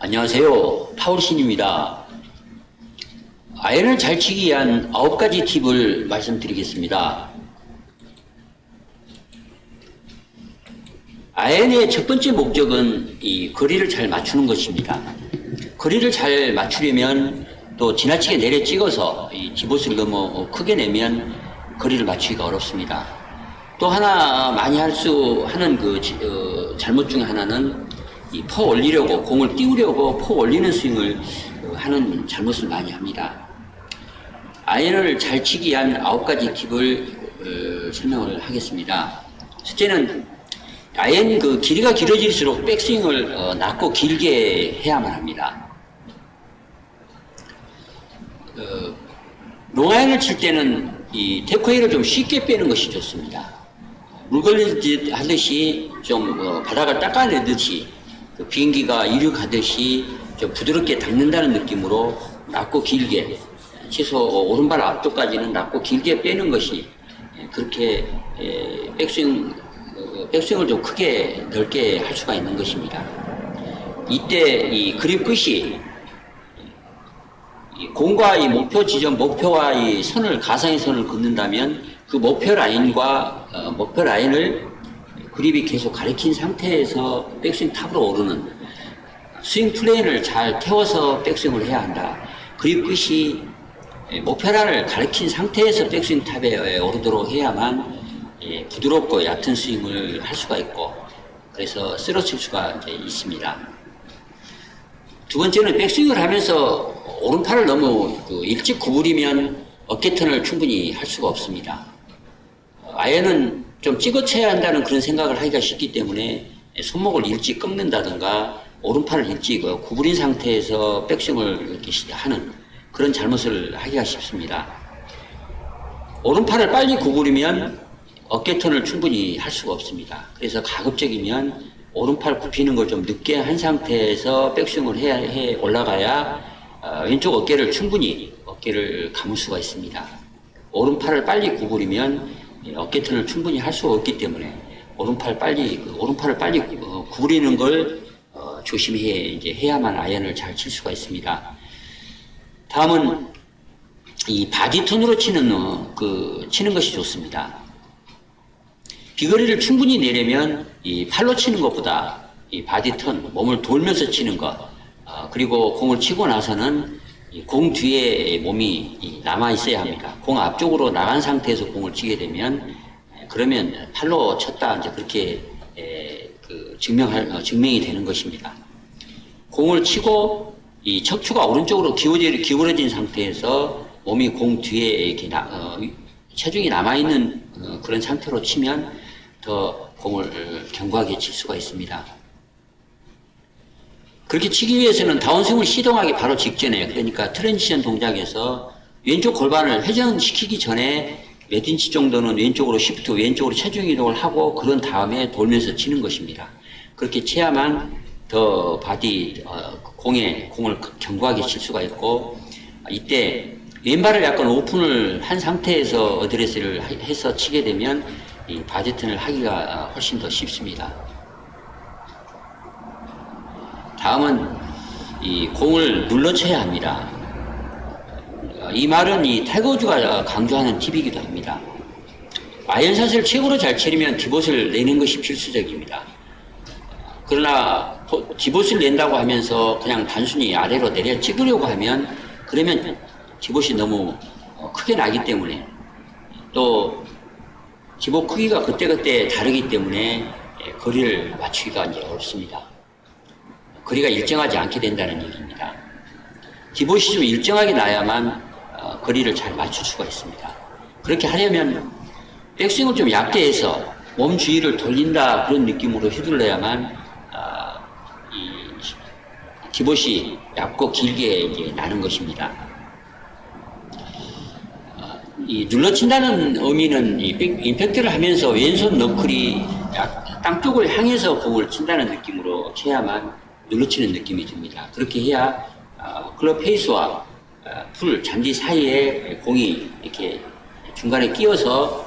안녕하세요. 파울신입니다. 아이언을 잘 치기 위한 아홉 가지 팁을 말씀드리겠습니다. 아이언의 첫 번째 목적은 이 거리를 잘 맞추는 것입니다. 거리를 잘 맞추려면 또 지나치게 내려 찍어서 이 디봇을 너무 크게 내면 거리를 맞추기가 어렵습니다. 또 하나 많이 할 수 하는 그 지- 어, 잘못 중에 하나는 이 퍼 올리려고 공을 띄우려고 퍼 올리는 스윙을 어, 하는 잘못을 많이 합니다. 아이언을 잘 치기 위한 아홉 가지 팁을 어, 설명을 하겠습니다. 첫째는 아이언 그 길이가 길어질수록 백스윙을 어, 낮고 길게 해야만 합니다. 어, 롱아이언을 칠 때는 이 테크웨이를 좀 쉽게 빼는 것이 좋습니다. 물 걸리듯 하듯이 좀 어, 바닥을 닦아내듯이 그 비행기가 이륙하듯이 좀 부드럽게 닦는다는 느낌으로 낮고 길게 최소 오른발 앞쪽까지는 낮고 길게 빼는 것이 예, 그렇게 예, 백스윙 어, 백스윙을 좀 크게 넓게 할 수가 있는 것입니다. 이때 이 그립 끝이 이 공과 이 목표 지점, 목표와 이 선을 가상의 선을 긋는다면 그 목표 라인과 어, 목표 라인을 그립이 계속 가리킨 상태에서 백스윙 탑으로 오르는 스윙 플레인을 잘 태워서 백스윙을 해야 한다. 그립 끝이 예, 목표 라인을 가리킨 상태에서 백스윙 탑에 오르도록 해야만 예, 부드럽고 얕은 스윙을 할 수가 있고 그래서 쓰러질 수가 있습니다. 두 번째는 백스윙을 하면서 오른팔을 너무 그 일찍 구부리면 어깨턴을 충분히 할 수가 없습니다. 아예는 좀 찍어쳐야 한다는 그런 생각을 하기가 쉽기 때문에 손목을 일찍 꺾는다든가 오른팔을 일찍 어, 구부린 상태에서 백스윙을 이렇게 시- 하는 그런 잘못을 하기가 쉽습니다. 오른팔을 빨리 구부리면 어깨 턴을 충분히 할 수가 없습니다. 그래서 가급적이면 오른팔 굽히는 걸 좀 늦게 한 상태에서 백스윙을 해야 해 올라가야 어, 왼쪽 어깨를 충분히 어깨를 감을 수가 있습니다. 오른팔을 빨리 구부리면 예, 어깨턴을 충분히 할 수가 없기 때문에 오른팔 빨리 그 오른팔을 빨리 어, 구부리는 걸 어, 조심해 이제 해야만 아이언을 잘 칠 수가 있습니다. 다음은 이 바디톤으로 치는 어, 그 치는 것이 좋습니다. 비거리를 충분히 내려면 이 팔로 치는 것보다 이 바디턴 몸을 돌면서 치는 것 어, 그리고 공을 치고 나서는 이 공 뒤에 몸이 이 남아 있어야 합니다. 공 앞쪽으로 나간 상태에서 공을 치게 되면 에, 그러면 팔로 쳤다 이제 그렇게 에, 그 증명할 어, 증명이 되는 것입니다. 공을 치고 이 척추가 오른쪽으로 기울어진, 기울어진 상태에서 몸이 공 뒤에 이렇게 나, 어, 체중이 남아 있는 어, 그런 상태로 치면 더 공을 어, 견고하게 칠 수가 있습니다. 그렇게 치기 위해서는 다운스윙을 시동하기 바로 직전에 그러니까 트랜지션 동작에서 왼쪽 골반을 회전시키기 전에 몇 인치 정도는 왼쪽으로 시프트 왼쪽으로 체중 이동을 하고 그런 다음에 돌면서 치는 것입니다. 그렇게 쳐야만 더 바디 어, 공에 공을 견고하게 칠 수가 있고 이때 왼발을 약간 오픈을 한 상태에서 어드레스를 하- 해서 치게 되면 이 바디턴을 하기가 훨씬 더 쉽습니다. 다음은 이 공을 눌러쳐야 합니다. 어, 이 말은 이 타이거우즈가 강조하는 팁이기도 합니다. 아이언샷을 최고로 잘 치려면 디봇을 내는 것이 필수적입니다. 그러나 포- 디봇을 낸다고 하면서 그냥 단순히 아래로 내려 찍으려고 하면 그러면 디봇이 너무 어, 크게 나기 때문에 또 디봇 크기가 그때그때 다르기 때문에 예, 거리를 맞추기가 이제 어렵습니다. 거리가 일정하지 않게 된다는 얘기입니다. 좀 일정하게 나야만 어, 거리를 잘 맞출 수가 있습니다. 그렇게 하려면 백스윙을 좀 얕게 해서 몸 주위를 돌린다 그런 느낌으로 휘둘러야만 어, 이 디봇이 얇고 길게 이제 나는 것입니다. 어, 이 눌러친다는 의미는 이 백- 임팩트를 하면서 왼손 너클이 약- 땅 쪽을 향해서 공을 친다는 느낌으로 쳐야만 눌러치는 느낌이 듭니다. 그렇게 해야 어, 클럽 페이스와 어, 풀 잔디 사이에 공이 이렇게 중간에 끼어서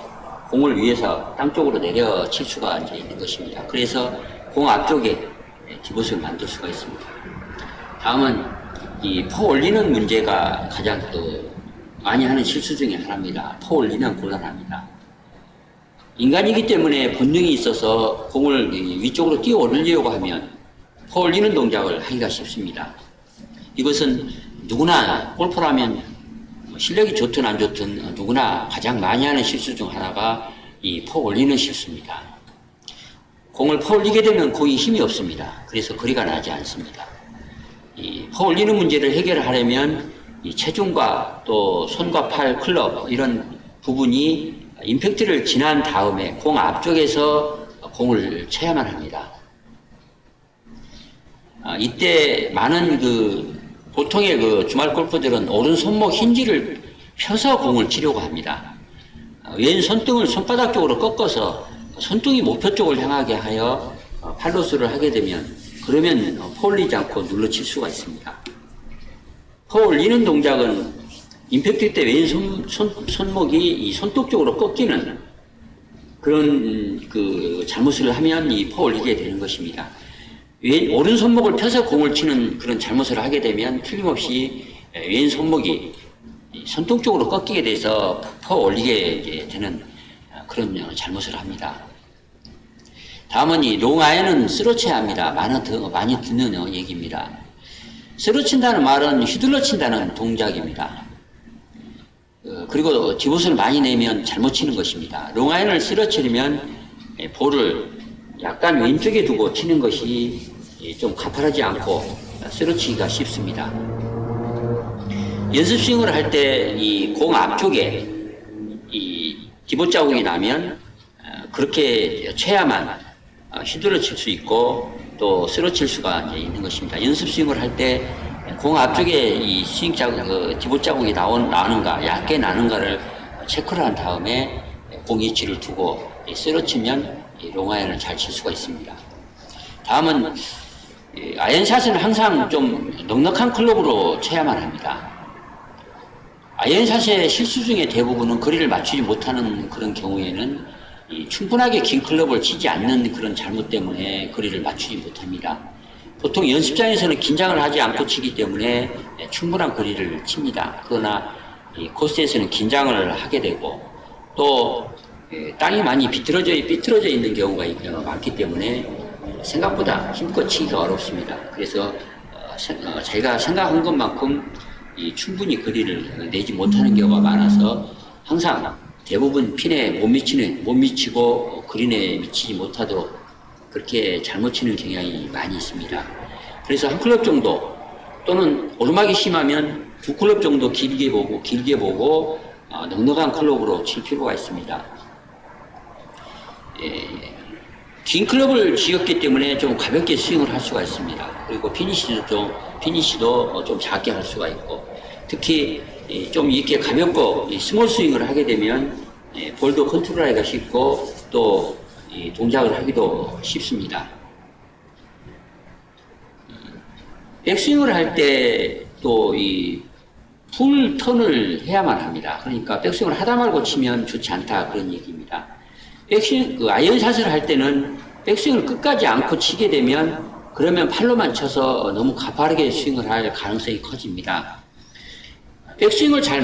공을 위해서 땅 쪽으로 내려 칠 수가 이제 있는 것입니다. 그래서 공 앞쪽에 예, 디봇을 만들 수가 있습니다. 다음은 이 퍼 올리는 문제가 가장 그 많이 하는 실수 중에 하나입니다. 퍼 올리는 곤란합니다. 인간이기 때문에 본능이 있어서 공을 이 위쪽으로 뛰어 올리려고 하면 퍼 올리는 동작을 하기가 쉽습니다. 이것은 누구나 골퍼라면 뭐 실력이 좋든 안 좋든 누구나 가장 많이 하는 실수 중 하나가 이 퍼 올리는 실수입니다. 공을 퍼 올리게 되면 공이 힘이 없습니다. 그래서 거리가 나지 않습니다. 이 퍼 올리는 문제를 해결하려면 이 체중과 또 손과 팔, 클럽 이런 부분이 임팩트를 지난 다음에 공 앞쪽에서 공을 쳐야만 합니다. 아, 이때 많은 그 보통의 그 주말 골퍼들은 오른 손목 힌지를 펴서 공을 치려고 합니다. 아, 왼 손등을 손바닥 쪽으로 꺾어서 손등이 목표 쪽을 향하게 하여 어, 팔로스를 하게 되면 그러면 어, 퍼 올리지 않고 눌러칠 수가 있습니다. 퍼 올리는 동작은 임팩트 때 왼 손, 손, 손목이 이 손톱 쪽으로 꺾이는 그런 음, 그 잘못을 하면 이 퍼 올리게 되는 것입니다. 왼, 오른 손목을 펴서 공을 치는 그런 잘못을 하게 되면 틀림없이 왼 손목이 이 손톱 쪽으로 꺾이게 돼서 퍼 올리게 되는 그런 잘못을 합니다. 다음은 이 롱아이언은 쓰러쳐야 합니다. 많이, 드, 많이 듣는 어, 얘기입니다. 쓰러친다는 말은 휘둘러 친다는 동작입니다. 어, 그리고 디봇을 많이 내면 잘못 치는 것입니다. 롱아이언을 쓰러치려면 예, 볼을 약간 왼쪽에 두고 치는 것이 예, 좀 가파르지 않고 쓰러치기가 쉽습니다. 연습 스윙을 할 때 이 공 앞쪽에 이 디봇 자국이 나면 어, 그렇게 쳐야만 어, 휘둘러 칠 수 있고 또 쓰러칠 수가 있는 것입니다. 연습 스윙을 할 때 공 앞쪽에 이 스윙 자국, 그 디봇 자국이 나온, 나는가, 얕게 나는가를 체크를 한 다음에 공 위치를 두고 이 쓰러치면 이 롱아이언을 잘 칠 수가 있습니다. 다음은 이 아이언샷은 항상 좀 넉넉한 클럽으로 쳐야만 합니다. 아이언샷의 실수 중에 대부분은 거리를 맞추지 못하는 그런 경우에는 이 충분하게 긴 클럽을 치지 않는 그런 잘못 때문에 거리를 맞추지 못합니다. 보통 연습장에서는 긴장을 하지 않고 치기 때문에 충분한 거리를 칩니다. 그러나 이 코스에서는 긴장을 하게 되고 또 예, 땅이 많이 비틀어져, 삐뚤어져 있는 경우가 많기 때문에 생각보다 힘껏 치기가 어렵습니다. 그래서 어, 생- 어, 자기가 생각한 것만큼 이 충분히 거리를 내지 못하는 경우가 많아서 항상 대부분 핀에 못 미치는 못 미치고 어, 그린에 미치지 못하도록 그렇게 잘못 치는 경향이 많이 있습니다. 그래서 한 클럽 정도 또는 오르막이 심하면 두 클럽 정도 길게 보고 길게 보고 어, 넉넉한 클럽으로 칠 필요가 있습니다. 예, 긴 클럽을 쥐었기 때문에 좀 가볍게 스윙을 할 수가 있습니다. 그리고 피니시도 좀 피니시도 어, 좀 작게 할 수가 있고 특히 이, 좀 이렇게 가볍고 이 스몰 스윙을 하게 되면 예, 볼도 컨트롤하기가 쉽고 또이 동작을 하기도 쉽습니다. 백스윙을 할 때 또 이 풀 턴을 해야만 합니다. 그러니까 백스윙을 하다 말고 치면 좋지 않다 그런 얘기입니다. 백스윙, 그 아이언샷을 할 때는 백스윙을 끝까지 않고 치게 되면 그러면 팔로만 쳐서 너무 가파르게 스윙을 할 가능성이 커집니다. 백스윙을 잘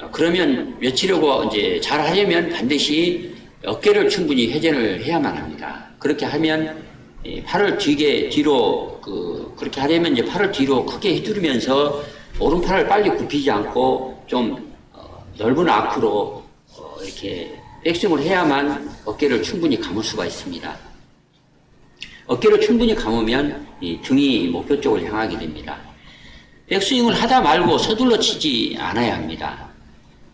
어, 그러면 며칠하고 이제 잘 하려면 반드시 어깨를 충분히 회전을 해야만 합니다. 그렇게 하면 이 팔을 뒤게 뒤로 그 그렇게 하려면 이제 팔을 뒤로 크게 휘두르면서 오른팔을 빨리 굽히지 않고 좀 어, 넓은 아크로 어, 이렇게 백스윙을 해야만 어깨를 충분히 감을 수가 있습니다. 어깨를 충분히 감으면 이 등이 목표 쪽을 향하게 됩니다. 백스윙을 하다 말고 서둘러 치지 않아야 합니다.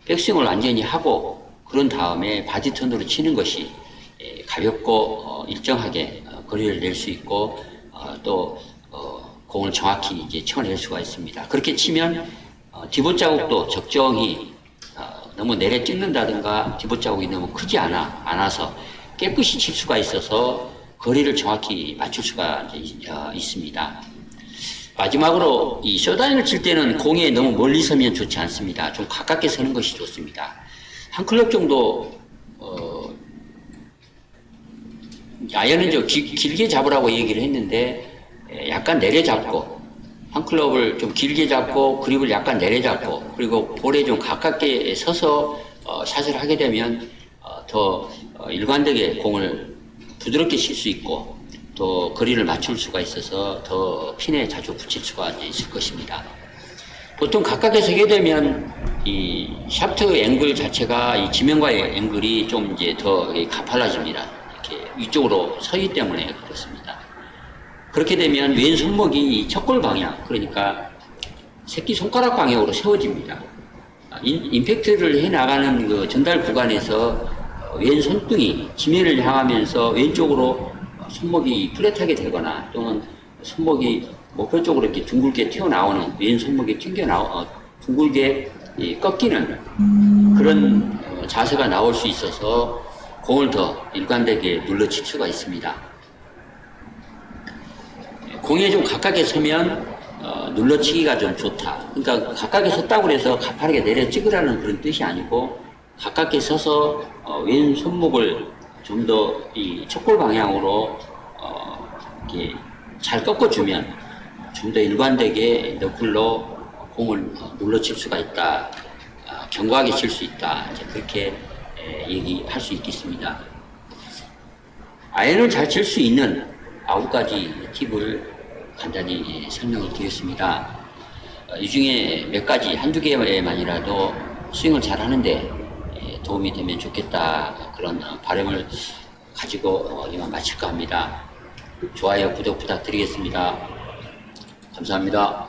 백스윙을 완전히 하고 그런 다음에 바디 턴으로 치는 것이 예, 가볍고 어, 일정하게 어, 거리를 낼 수 있고 어, 또 어, 공을 정확히 이제 쳐낼 수가 있습니다. 그렇게 치면 어, 디봇 자국도 적정히 어, 너무 내려 찍는다든가 디봇 자국이 너무 크지 않아 않아서 깨끗이 칠 수가 있어서 거리를 정확히 맞출 수가 어, 있습니다. 마지막으로 이 쇼다인을 칠 때는 공에 너무 멀리 서면 좋지 않습니다. 좀 가깝게 서는 것이 좋습니다. 한 클럽 정도 어, 아이언은 좀 기- 길게 잡으라고 얘기를 했는데 에, 약간 내려 잡고 한 클럽을 좀 길게 잡고 그립을 약간 내려 잡고 그리고 볼에 좀 가깝게 서서 어, 샷을 하게 되면 어, 더 어, 일관되게 공을 부드럽게 칠 수 있고 또 거리를 맞출 수가 있어서 더 핀에 자주 붙일 수가 있을 것입니다. 보통 가깝게 서게 되면 이 샤프트 앵글 자체가 이 지면과의 앵글이 좀 이제 더 가팔라집니다. 이렇게 위쪽으로 서기 때문에 그렇습니다. 그렇게 되면 왼 손목이 이 척골 방향, 그러니까 새끼 손가락 방향으로 세워집니다. 아, 인, 임팩트를 해 나가는 그 전달 구간에서 어, 왼 손등이 지면을 향하면서 왼쪽으로 손목이 플랫하게 되거나 또는 손목이 목표 쪽으로 이렇게 둥글게 튀어나오는 왼 손목이 튕겨 나오 어, 둥글게 이 꺾이는 그런 어, 자세가 나올 수 있어서 공을 더 일관되게 눌러칠 수가 있습니다. 공에 좀 가깝게 서면 어, 눌러치기가 좀 좋다. 그러니까 가깝게 섰다고 해서 가파르게 내려 찍으라는 그런 뜻이 아니고 가깝게 서서 어, 왼 손목을 좀 더 이 척골 방향으로 어, 이렇게 잘 꺾어주면 좀 더 일관되게 너클로 공을 어, 눌러칠 수가 있다. 아, 견고하게 칠 수 있다. 이제 그렇게 에, 얘기할 수 있겠습니다. 아이언을 잘 칠 수 있는 아홉 가지 팁을 간단히 설명을 드렸습니다. 어, 이 중에 몇 가지, 한두 개만이라도 스윙을 잘 하는데 예, 도움이 되면 좋겠다. 그런 어, 바람을 가지고 어, 이만 마칠까 합니다. 좋아요, 구독 부탁드리겠습니다. 감사합니다.